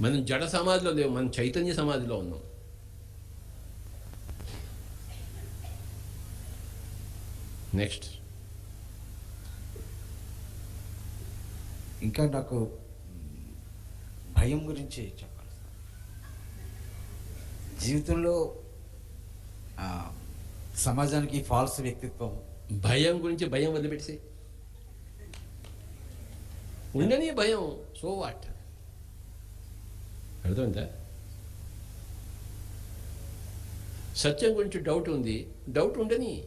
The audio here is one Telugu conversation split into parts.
మనం జడ సమాధిలో లేవు మనం చైతన్య సమాధిలో ఉన్నాం. నెక్స్ట్ ఇంకా నాకు భయం గురించి చెప్పాలి జీవితంలో సమాజానికి ఫాల్స్ వ్యక్తిత్వం. భయం గురించి భయం వదిలిపెట్టేసి ఉండని భయం. సో వాట్ అర్థమైందా? సత్యం గురించి డౌట్ ఉంది. డౌట్ ఉండని.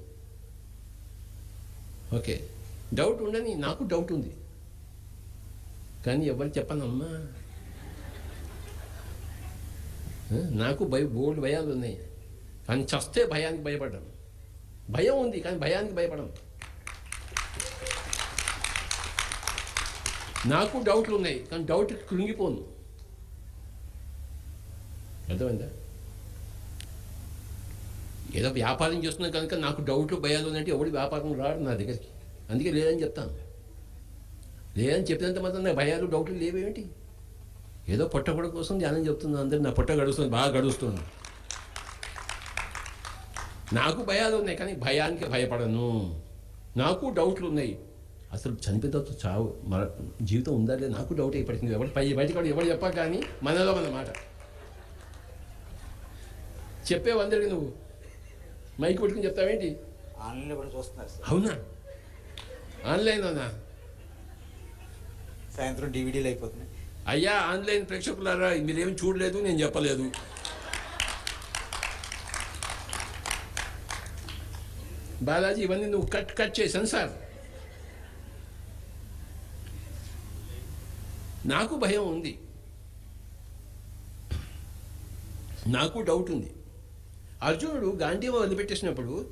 ఓకే. డౌట్ ఉండని నాకు డౌట్ ఉంది. కానీ ఎవరు చెప్పనమ్మా? నాకు భయ బోల్డ్ భయాలు ఉన్నాయి. కానీ చస్తే భయానికి భయపడ్డాను. భయం ఉంది కానీ భయానికి భయపడం. నాకు డౌట్లు ఉన్నాయి కానీ డౌట్ కృంగిపోను. అర్థమైందా? ఏదో వ్యాపారం చేస్తున్నా కనుక నాకు డౌట్లు భయాలు ఉన్నట్టు ఎవడు వ్యాపారం రాడు నా దగ్గరికి. అందుకే లేదని చెప్తాను. లేదని చెప్పినంత మాత్రం నా భయాలు డౌట్లు లేవేమిటి? ఏదో పొట్టగొడ కోసం ధ్యానం చెప్తున్నాను అందరు నా పొట్ట గడుస్తుంది బాగా గడుస్తుంది. నాకు భయాలు ఉన్నాయి కానీ భయానికి భయపడను. నాకు డౌట్లు ఉన్నాయి. అసలు చనిపోయిన తర్వాత చావు మన జీవితం ఉందా లేదా? నాకు డౌట్ అయిపడుతుంది ఎవరు పై బయటకు ఎవరు చెప్పా కానీ మనలో మన మాట చెప్పేవు అందరికి నువ్వు. మైక్ పెట్టుకుని చెప్తావేంటి? ఆన్లైన్లో కూడా చూస్తున్నారు సార్. అవునా? ఆన్లైన్ అవునా సాయంత్రం డివిడీలు అయిపోతున్నాయి. అయ్యా ఆన్లైన్ ప్రేక్షకులారా మీరేమి చూడలేదు నేను చెప్పలేదు. బాలాజీ ఇవన్నీ నువ్వు కట్ కట్ చేశాను సార్. నాకు భయం ఉంది. నాకు డౌట్ ఉంది. అర్జునుడు గాంధీవ వదిలిపెట్టేసినప్పుడు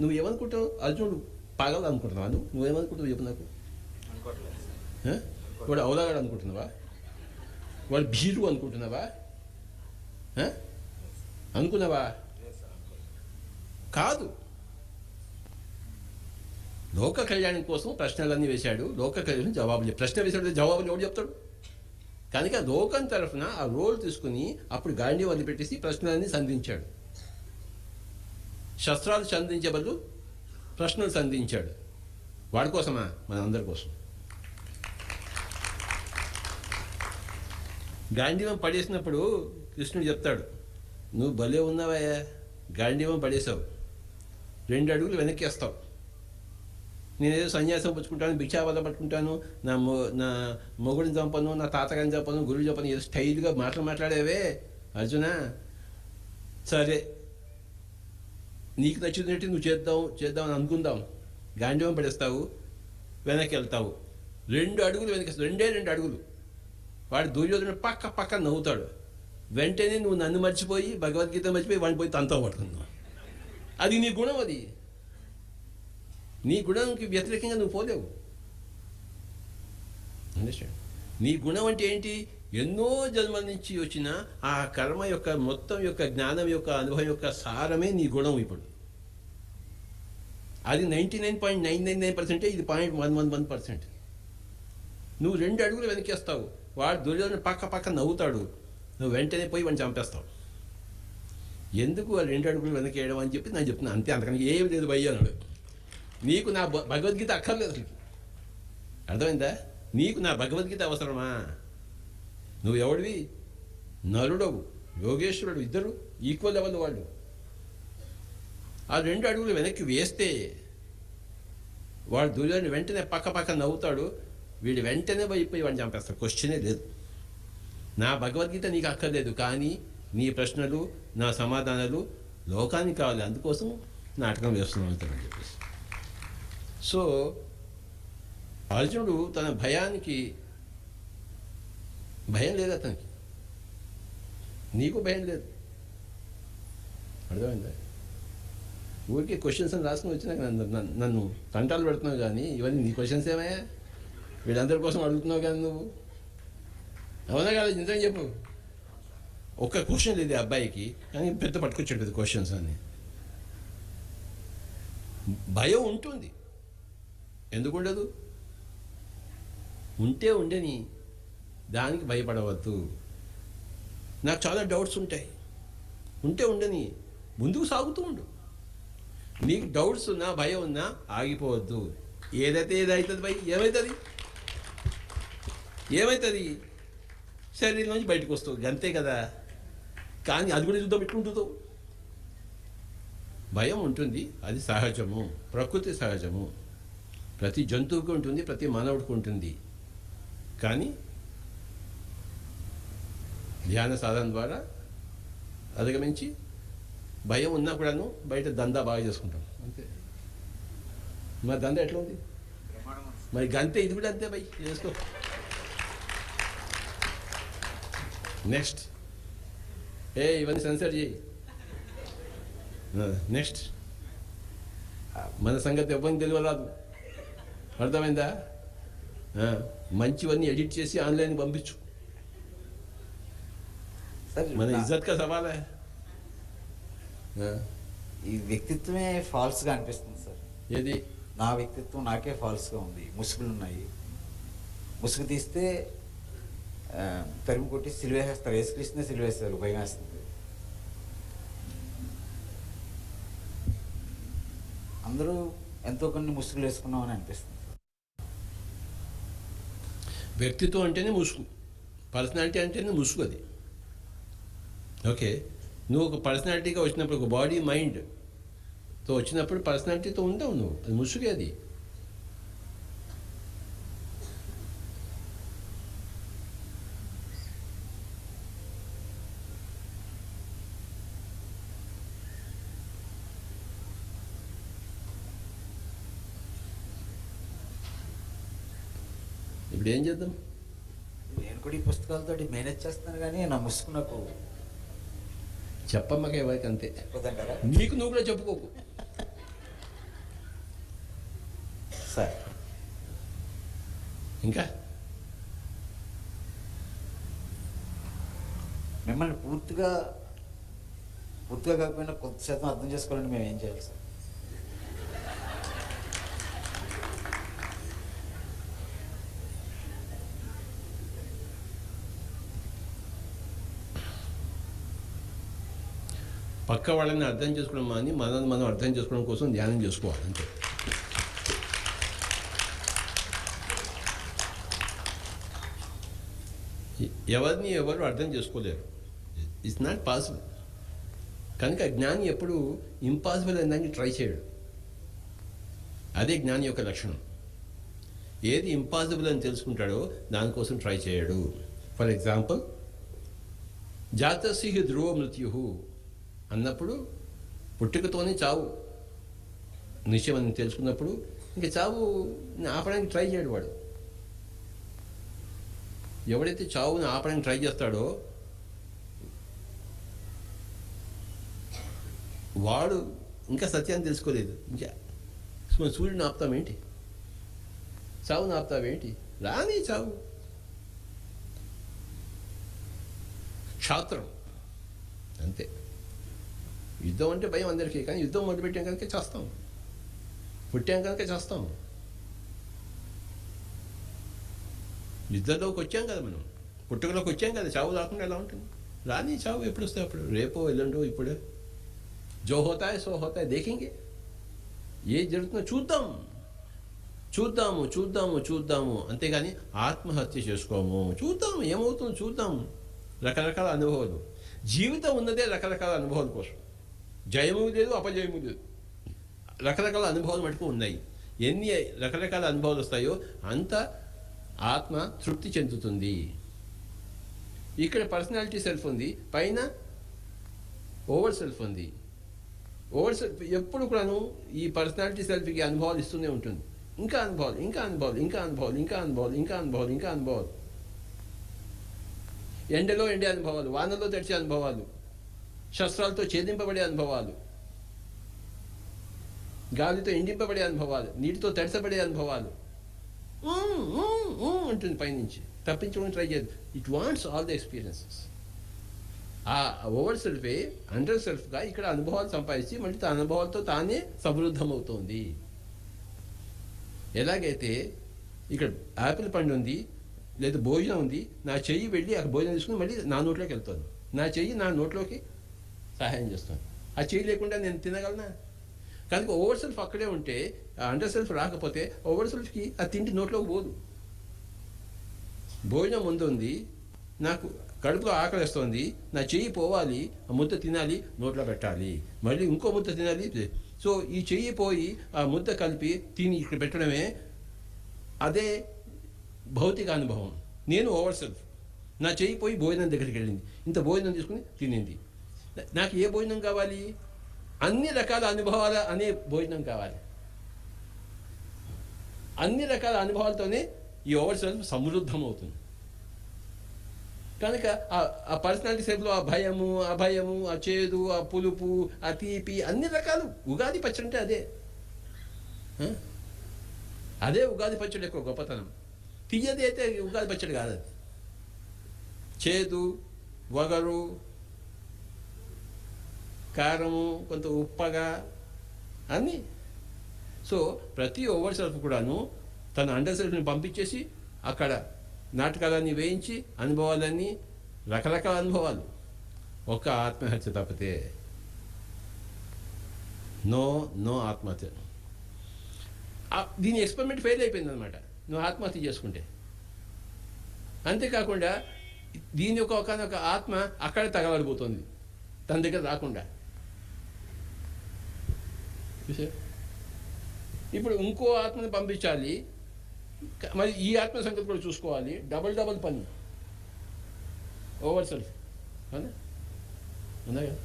నువ్వు ఏమనుకుంటావు? అర్జునుడు పాగలు అనుకుంటున్నావా నువ్వు? నువ్వేమనుకుంటావు చెప్పు నాకు? వాడు అవలాగాడు అనుకుంటున్నావా? వాడు భీరు అనుకుంటున్నావా? అనుకున్నావా? కాదు. లోక కళ్యాణం కోసం ప్రశ్నలన్నీ వేశాడు. లోక కళ్యాణం జవాబులు ప్రశ్న వేశాడు జవాబులు ఎవడు చెప్తాడు? కనుక లోకం తరఫున ఆ రోల్ తీసుకుని అప్పుడు గాంధీ వదిలిపెట్టేసి ప్రశ్నలన్నీ సంధించాడు. శస్త్రాలు సంధించే బదులు ప్రశ్నలు సంధించాడు. వాడి కోసమా? మన అందరి కోసం. గాంధీవం పడేసినప్పుడు కృష్ణుడు చెప్తాడు నువ్వు భలే ఉన్నావయ్యా గాంధీవం పడేసావు రెండు అడుగులు వెనక్కి వేస్తావు నేనేదో సన్యాసం పుచ్చుకుంటాను భిక్షావద పట్టుకుంటాను నా మొ నా మొగుడిని చంపను నా తాతగారిని చంపను గురువు చంపను ఏదో స్టైల్గా మాటలు మాట్లాడేవే. అర్జున సరే నీకు నచ్చినట్టు నువ్వు చేద్దాం చేద్దాం అని అనుకుందాం. గాంధీవం పడేస్తావు వెనక్కి వెళ్తావు రెండు అడుగులు వెనక రెండే రెండు అడుగులు. వాడు దుర్యోధన పక్క పక్క నవ్వుతాడు. వెంటనే నువ్వు నన్ను మర్చిపోయి భగవద్గీత మర్చిపోయి వాడిని పోయి తనతో పడుతున్నావు. అది నీ గుణం అది. నీ గుణంకి వ్యతిరేకంగా నువ్వు పోలేవు. అండర్స్టాండ్ నీ గుణం అంటే ఏంటి? ఎన్నో జన్మల నుంచి వచ్చిన ఆ కర్మ యొక్క మొత్తం యొక్క జ్ఞానం యొక్క అనుభవం యొక్క సారమే నీ గుణం ఇప్పుడు. అది ninety nine point nine nine nine పర్సెంటే ఇది point one one one percent. నువ్వు రెండు అడుగులు వెనకేస్తావు. వాడు దుర్యోధన పక్క పక్క నవ్వుతాడు. నువ్వు వెంటనే పోయి వాడిని చంపేస్తావు. ఎందుకు ఆ రెండు అడుగులు వెనకేయడం అని చెప్పి నేను చెప్తున్నాను అంతే అంతకని ఏమి లేదు భయ్యన్నాడు నీకు నా భ- భగవద్గీత అక్కర్లేదు అర్థమైందా? నీకు నా భగవద్గీత అవసరమా? నువ్వు ఎవడివి నరుడవు యోగేశ్వరుడు ఇద్దరు ఈక్వల్ లెవెల్ వాళ్ళు. ఆ రెండు అడుగులు వెనక్కి వేస్తే వాడు దూరాన్ని వెంటనే పక్క పక్క నవ్వుతాడు. వీడు వెంటనే పోయిపోయి వాడిని చంపేస్తాడు. క్వశ్చనే లేదు. నా భగవద్గీత నీకు అక్కర్లేదు కానీ నీ ప్రశ్నలు నా సమాధానాలు లోకానికి కావాలి. అందుకోసం నాటకం వేస్తున్నాం అని చెప్పేసి. సో అర్జునుడు తన భయానికి భయం లేదు అతనికి. నీకు భయం లేదు. అర్థమైందా? ఊరికే క్వశ్చన్స్ అని రాసుకుని వచ్చినాక నన్ను నన్ను- తంటాలు పెడుతున్నావు కానీ ఇవన్నీ నీ క్వశ్చన్స్ ఏమయ్యా? వీళ్ళందరి కోసం అడుగుతున్నావు కానీ నువ్వు? అవునా కాదు? నిజం చెప్పు. ఒక్క క్వశ్చన్ లేదు అబ్బాయికి కానీ పెద్ద పట్టుకొచ్చాడు పెద్ద క్వశ్చన్స్ అని. భయం ఉంటుంది. ఎందుకు ఉండదు? ఉంటే ఉండని దానికి భయపడవద్దు. నాకు చాలా డౌట్స్ ఉంటాయి. ఉంటే ఉండని ముందుకు సాగుతూ ఉండు. నీకు డౌట్స్ ఉన్నా భయం ఉన్నా ఆగిపోవద్దు. ఏదైతే ఏదైతుంది భయ ఏమవుతుంది ఏమవుతుంది శరీరం నుంచి బయటకు వస్తావు అంతే కదా. కానీ అది కూడా చూద్దాం ఎట్లుంటుందో భయం ఉంటుంది. అది సహజము. ప్రకృతి సహజము. ప్రతి జంతువుకి ఉంటుంది ప్రతి మానవుడికి ఉంటుంది. కానీ ధ్యాన సాధన ద్వారా అధిగమించి భయం ఉన్నా కూడాను బయట దందా బాగా చేసుకుంటాం. అంతే. మరి దందా ఎట్లా ఉంది? మరి గంతే ఇది కూడా అంతే భయ్. చేసుకో. నెక్స్ట్ ఏ ఇవన్నీ సెన్సర్ చేయి. నెక్స్ట్ మన సంగతి ఎవరిని తెలియరాదు. అర్థమైందా? మంచివన్నీ ఎడిట్ చేసి ఆన్లైన్ పంపించు. సార్ మన నా- ఇజ్జత్ కా సవాల్ హై. ఆ, ఈ వ్యక్తిత్వమే ఫాల్స్గా అనిపిస్తుంది సార్ ఏది నా వ్యక్తిత్వం నాకే ఫాల్స్గా ఉంది ముసుగులు ఉన్నాయి ముసుగు తీస్తే ఆ, తరిమి కొట్టి సిలివేసేస్తారు వేసుకృష్ణ సిలివేస్తారు భయం వేస్తుంది అందరూ ఎంతో కొన్ని ముసుగులు వేసుకున్నామని అనిపిస్తుంది సార్ వ్యక్తిత్వం అంటేనే ముసుగు పర్సనాలిటీ అంటేనే ముసుగు అది ఓకే నువ్వు ఒక పర్సనాలిటీగా వచ్చినప్పుడు ఒక బాడీ మైండ్తో వచ్చినప్పుడు పర్సనాలిటీతో ఉంటావు నువ్వు. అది ముసుగే అది. ఇప్పుడు ఏం చేద్దాం? నేను కూడా ఈ పుస్తకాలతో మేనేజ్ చేస్తాను కానీ నా ముసుగు నాకు చెప్పమ్మక ఎవరికి అంతే నీకు నువ్వు కూడా చెప్పుకోకు. సార్. ఇంకా? మిమ్మల్ని పూర్తిగా పూర్తిగా కాకపోయినా కొంత శాతం అర్థం చేసుకోవాలంటే మేము ఏం చేయాలి సార్? పక్క వాళ్ళని అర్థం చేసుకోవడం మాని మనల్ని మనం అర్థం చేసుకోవడం కోసం ధ్యానం చేసుకోవాలి అంతే. ఎవరిని ఎవరు అర్థం చేసుకోలేరు. ఇట్స్ నాట్ పాసిబుల్ కనుక జ్ఞాని ఎప్పుడు ఇంపాసిబుల్ అనే దాన్ని ట్రై చేయడు. అదే జ్ఞాని యొక్క లక్షణం. ఏది ఇంపాసిబుల్ అని తెలుసుకుంటాడో దానికోసం ట్రై చేయడు. ఫర్ ఎగ్జాంపుల్ జాతసి ధ్రువ మృత్యు అన్నప్పుడు పుట్టుకతోనే చావు. నిశ్చయం అని తెలుసుకున్నప్పుడు ఇంకా చావు ఆపడానికి ట్రై చేయడు వాడు. ఎవడైతే చావుని ఆపడానికి ట్రై చేస్తాడో వాడు ఇంకా సత్యాన్ని తెలుసుకోలేదు. ఇంకా మన సూర్యుడిని ఆపుతామేంటి చావుని ఆపుతావేంటి రాని చావు. క్షాత్రం. అంతే. యుద్ధం అంటే భయం అందరికీ కానీ యుద్ధం మొదలుపెట్టాం కనుక చేస్తాం. పుట్టాం కనుక చేస్తాం. యుద్ధంలోకి వచ్చాం కదా మనం. పుట్టుకలోకి వచ్చాం కదా చావు రాకుండా ఎలా ఉంటుంది? రాని చావు ఎప్పుడు వస్తే అప్పుడు? రేపో ఎల్లుండో ఇప్పుడు. జో హోతాయ్ సో హోతాయ్ దేకింగే ఏ జరుగుతుందో చూద్దాం. చూద్దాము చూద్దాము చూద్దాము. అంతేగాని ఆత్మహత్య చేసుకోము. చూద్దాము ఏమవుతుందో చూద్దాం రకరకాల అనుభవాలు. జీవితం ఉన్నదే రకరకాల అనుభవాల కోసం. జయము లేదు అపజయము లేదు. రకరకాల అనుభవాలు మటుకు ఉన్నాయి. ఎన్ని రకరకాల అనుభవాలు వస్తాయో అంత ఆత్మ తృప్తి చెందుతుంది. ఇక్కడ పర్సనాలిటీ సెల్ఫ్ ఉంది పైన ఓవర్ సెల్ఫ్ ఉంది. ఓవర్ సెల్ఫ్ ఎప్పుడు కూడాను ఈ పర్సనాలిటీ సెల్ఫ్కి అనుభవాలు ఇస్తూనే ఉంటుంది. ఇంకా అనుభవాలు ఇంకా అనుభవాలు ఇంకా అనుభవాలు ఇంకా అనుభవాలు ఇంకా అనుభవాలు ఇంకా అనుభవాలు. ఎండలో ఎండే అనుభవాలు వానలో తెరిచే అనుభవాలు. శస్త్రాలతో ఛేదింపబడే అనుభవాలు. గాలితో ఎండింపబడే అనుభవాలు. నీటితో తడిసబడే అనుభవాలు. "ఉమ్, ఉమ్, పైనుంచి. తప్పించుకొని ట్రై చేయదు. It wants all the experiences ఆ ఓవర్ సెల్ఫే అండర్ సెల్ఫ్గా ఇక్కడ అనుభవాలు సంపాదించి మళ్ళీ తన అనుభవాలతో తానే సమృద్ధమవుతోంది. ఎలాగైతే ఇక్కడ యాపిల్ పండు ఉంది లేదా భోజనం ఉంది నా చెయ్యి వెళ్ళి ఆ భోజనం తీసుకుని మళ్ళీ నా నోట్లోకి వెళ్తాను. నా చెయ్యి నా నోట్లోకి సహాయం చేస్తాను. ఆ చెయ్యి లేకుండా నేను తినగలనా? కనుక ఓవర్ సెల్ఫ్ అక్కడే ఉంటే ఆ అండర్ సెల్ఫ్ రాకపోతే ఓవర్ సెల్ఫ్కి ఆ తిండి నోట్లోకి పోదు. భోజనం ముందు ఉంది నాకు కడుపులో ఆకలిస్తోంది నా చెయ్యి పోవాలి ఆ ముద్ద తినాలి నోట్లో పెట్టాలి. మళ్ళీ ఇంకో ముద్ద తినాలి సో ఈ చెయ్యి పోయి ఆ ముద్ద కలిపి తిని ఇక్కడ పెట్టడమే అదే భౌతిక అనుభవం. నేను ఓవర్ సెల్ఫ్. నా చెయ్యి పోయి భోజనం దగ్గరికి వెళ్ళింది. ఇంత భోజనం తీసుకుని తినింది. నాకు ఏ భోజనం కావాలి? అన్ని రకాల అనుభవాల అనే భోజనం కావాలి. అన్ని రకాల అనుభవాలతోనే ఈ ఓవర్ సెల్ఫ్ సమృద్ధం అవుతుంది కనుక ఆ- పర్సనాలిటీ సెల్ఫ్లో ఆ భయము ఆ భయము ఆ చేదు ఆ పులుపు ఆ తీపి అన్ని రకాలు ఉగాది పచ్చడి అంటే అదే. అదే ఉగాది పచ్చడి యొక్క గొప్పతనం. తీయది అయితే ఉగాది పచ్చడి కాదు చేదు వగరు కారము కొంత ఉప్పగా అని సో ప్రతి ఓవర్ సెల్ఫ్ కూడాను తన అండర్ సెల్ఫ్ని పంపించేసి అక్కడ నాటకాలన్నీ వేయించి అనుభవాలన్నీ రకరకాల అనుభవాలు. ఒక్క ఆత్మహత్య తప్పితే నో నో ఆత్మహత్య. దీని ఎక్స్పెరిమెంట్ ఫెయిల్ అయిపోయింది అనమాట నువ్వు ఆత్మహత్య చేసుకుంటే. అంతేకాకుండా దీని యొక్క ఒకనొక ఆత్మ అక్కడ తగలడిపోతుంది తన దగ్గర రాకుండా. ఇప్పుడు ఇంకో ఆత్మని పంపించాలి. మరి ఈ ఆత్మ సంగతి కూడా చూసుకోవాలి. డబల్ డబల్ పని. ఓవర్ సెల్ఫ్ అవునా ఉందా కదా?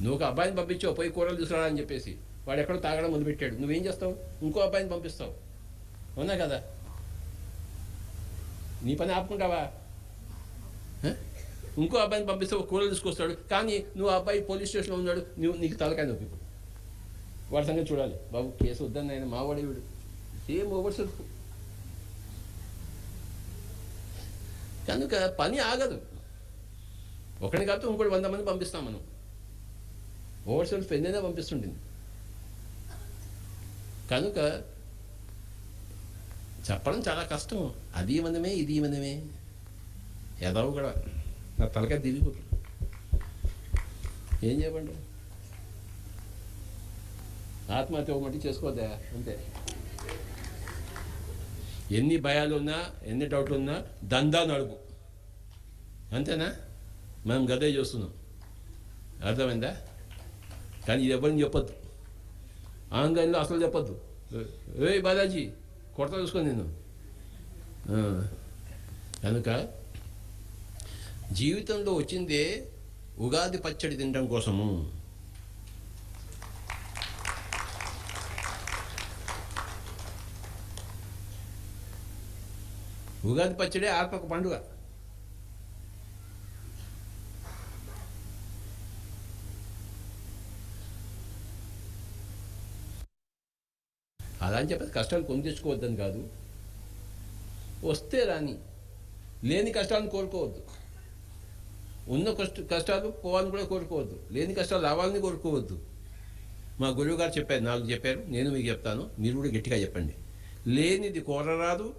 నువ్వు ఒక అబ్బాయిని పంపించావు పోయి కూరలు తీసుకురా అని చెప్పేసి. వాడు ఎక్కడో తాగడం మొదలుపెట్టాడు. నువ్వేం చేస్తావు? ఇంకో అబ్బాయిని పంపిస్తావు. అవునా కదా? నీ పని ఆపుకుంటావా? ఇంకో అబ్బాయిని పంపిస్తావు కూరలు తీసుకొస్తాడు. కానీ నువ్వు అబ్బాయి పోలీస్ స్టేషన్లో ఉన్నాడు. నువ్వు నీకు తలకాయ నొప్పి. ఇప్పుడు వాడి సంగతి చూడాలి. బాబు కేసు వద్దని ఆయన మావాడే వీడు సేమ్ ఓవర్ సెల్ఫ్ కనుక పని ఆగదు. ఒకటి కాకపోతే ఇంకోటి వంద మంది పంపిస్తాం మనం. ఓవర్ సెల్ఫ్ ఎన్నైనా పంపిస్తుంటుంది. కనుక చెప్పడం చాలా కష్టం. అది మనమే ఇది మనమే ఎదవు కూడా నా తలకాయ దిగిపోతుంది ఏం చెప్పండి? ఆత్మహత్య ఒకటి చేసుకోవద్దా? అంతే. ఎన్ని భయాలు ఉన్నా ఎన్ని డౌట్లు ఉన్నా దందా నడుపు. అంతేనా? మనం గదే చూస్తున్నాం. అర్థమైందా? కానీ ఇది ఎవరిని చెప్పొద్దు. ఆంగ్లంలో అసలు చెప్పొద్దు. ఏ బాలాజీ కొడతా చూసుకో నేను కనుక జీవితంలో వచ్చిందే ఉగాది పచ్చడి తినడం కోసము. ఉగాది పచ్చడి ఆత్మకు పండుగ. అలా అని చెప్పేసి కష్టాలు కొని తెచ్చుకోవద్దని కాదు. వస్తే రాని లేని కష్టాలను కోరుకోవద్దు. ఉన్న కష్ట కష్టాలు పోవాలని కూడా కోరుకోవద్దు. లేని కష్టాలు రావాలని కోరుకోవద్దు. మా గురువు గారు చెప్పారు నాలుగు చెప్పారు నేను మీకు చెప్తాను మీరు కూడా గట్టిగా చెప్పండి. లేనిది కోరరాదు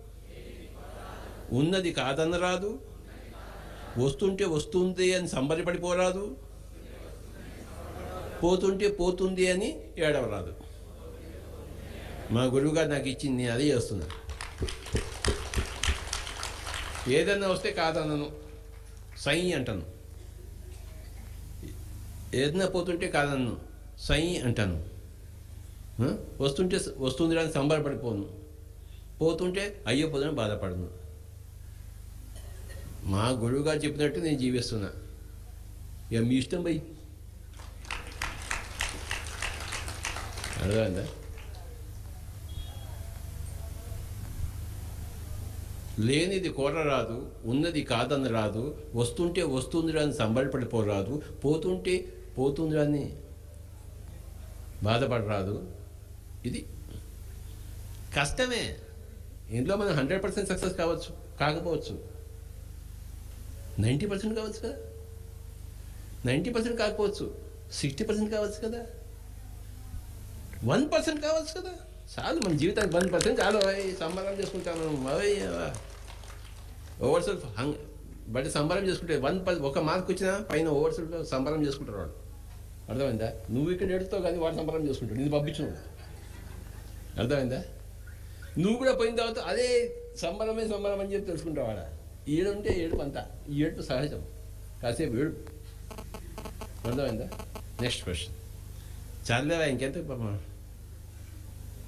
ఉన్నది కాదనరాదు. వస్తుంటే వస్తుంది అని సంబరపడిపోరాదు. పోతుంటే పోతుంది అని ఏడవరాదు. మా గురువుగారు నాకు ఇచ్చింది నేను అదే చేస్తున్నా. ఏదన్నా వస్తే కాదనను. సై అంటాను. ఏదన్నా పోతుంటే కాదన్ను. సై అంటాను. వస్తుంటే వస్తుంది అని సంబరపడిపోను. పోతుంటే అయ్యో పోదని బాధపడను. మా గురువుగారు చెప్పినట్టు నేను జీవిస్తున్నా. ఇక మీ ఇష్టం పోయి అర్థమైందా? లేనిది కోరరాదు ఉన్నది కాదని రాదు వస్తుంటే వస్తుంది అని సంబరపడిపోరాదు పోతుంటే పోతుంది అని బాధపడరాదు. ఇది కష్టమే. ఇంట్లో మనం హండ్రెడ్ పర్సెంట్ సక్సెస్ కావచ్చు కాకపోవచ్చు. నైంటీ పర్సెంట్ కావచ్చు కదా? నైంటీ పర్సెంట్ కాకపోవచ్చు. సిక్స్టీ పర్సెంట్ కావచ్చు కదా? వన్ పర్సెంట్ కావచ్చు కదా? చాలు మన జీవితానికి వన్ పర్సెంట్ చాలు. అవి సంబరం చేసుకుంటాం మనం అవే ఓవర్సల్ హంగ్ బట్ సంబరం చేసుకుంటే వన్ పది ఒక మార్క్ వచ్చినా పైన ఓవర్స్ సంబరం చేసుకుంటారు వాడు అర్థమైందా? నువ్వు ఇక్కడ ఎడుతావు కానీ వాడు సంబరం చేసుకుంటాడు. నేను పంపించిన అర్థమైందా? నువ్వు కూడా పోయిన తర్వాత అదే సంబరమే సంబరం అని చెప్పి తెలుసుకుంటావు ఏడుంటే ఏడుపు అంతా. ఈ ఏడుపు సహజం. కాసేపు ఏడుపు. అర్థమైందా? నెక్స్ట్ క్వశ్చన్ చదిలేవా ఇంకెంత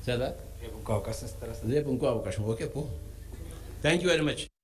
చదా రేపు ఇంకో అవకాశం ఇస్తారా రేపు ఇంకో అవకాశం. ఓకే పో. Thank you very much